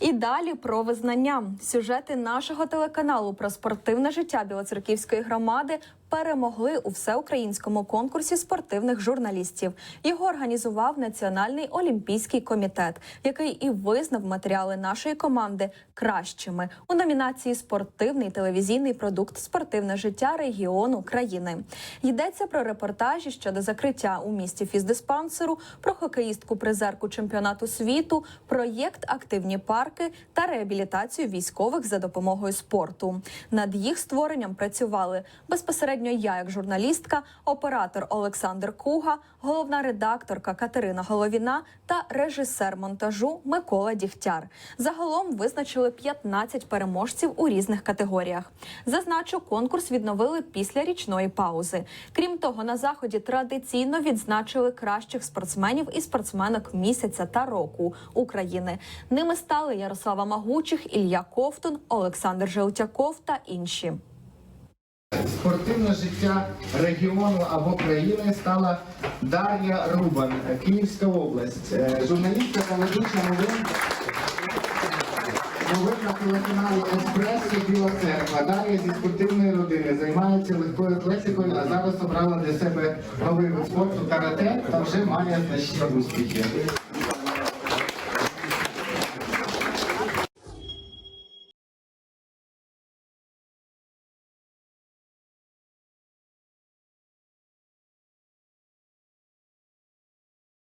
І далі про визнання. Сюжети нашого телеканалу про спортивне життя Білоцерківської громади перемогли у всеукраїнському конкурсі спортивних журналістів. Його організував Національний олімпійський комітет, який і визнав матеріали нашої команди кращими у номінації Спортивний телевізійний продукт Спортивне життя регіону країни. Йдеться про репортажі щодо закриття у місті фіздиспансеру, про хокеїстку призерку чемпіонату світу, проєкт Активні парки та реабілітацію військових за допомогою спорту. Над їх створенням працювали безпосередньо я, як журналістка, оператор Олександр Куга, головна редакторка Катерина Головіна та режисер монтажу Микола Дігтяр. Загалом визначили 15 переможців у різних категоріях. Зазначу, конкурс відновили після річної паузи. Крім того, на заході традиційно відзначили кращих спортсменів і спортсменок місяця та року України. Ними стали Ярослава Магучих, Ілля Ковтун, Олександр Желтяков та інші. Спортивне життя регіону або країни стала Дар'я Рубан, Київська область, Е, журналістка та ведуча новин. Новин на Еспресо Біла Церква. Дар'я зі спортивної родини займається легкою атлетикою, а зараз обрала для себе новий вид спорту карате та вже має значні успіхи.